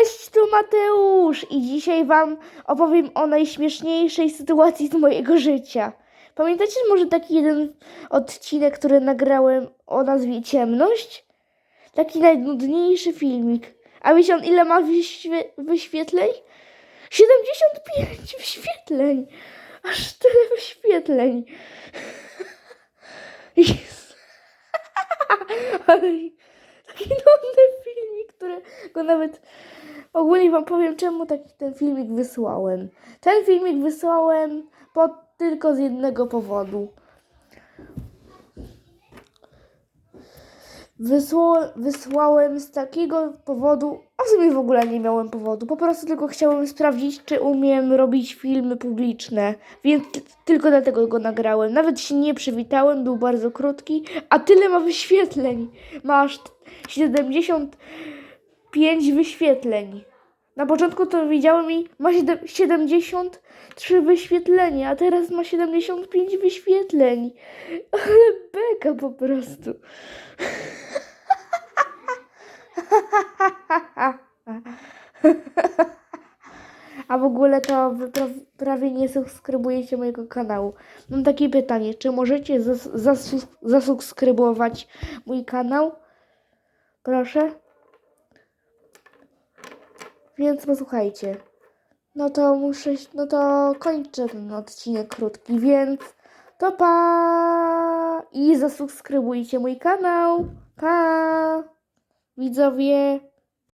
Cześć, tu Mateusz i dzisiaj Wam opowiem o najśmieszniejszej sytuacji z mojego życia. Pamiętacie może taki jeden odcinek, który nagrałem o nazwie Ciemność? Taki najnudniejszy filmik. A wiecie on ile ma wyświe- wyświetleń? 75 wyświetleń! Aż tyle wyświetleń! Ale taki nudny filmik, który go nawet ogólnie wam powiem, czemu taki ten filmik wysłałem. Ten filmik wysłałem po, tylko z jednego powodu. Wysła, wysłałem z takiego powodu, a w sumie w ogóle nie miałem powodu, po prostu tylko chciałem sprawdzić, czy umiem robić filmy publiczne, więc tylko dlatego go nagrałem. Nawet się nie przywitałem, był bardzo krótki, a tyle ma wyświetleń. Masz 75 wyświetleń. Na początku to widziałem i ma siedem- 73 wyświetlenia, a teraz ma 75 wyświetleń. Ale beka po prostu. A w ogóle to wy pra prawie nie subskrybujecie mojego kanału. Mam takie pytanie, czy możecie zas zasu zasubskrybować mój kanał? Proszę. Więc posłuchajcie. No to muszę, no to kończę ten odcinek krótki, więc to pa! I zasubskrybujcie mój kanał. Pa! Widzowie.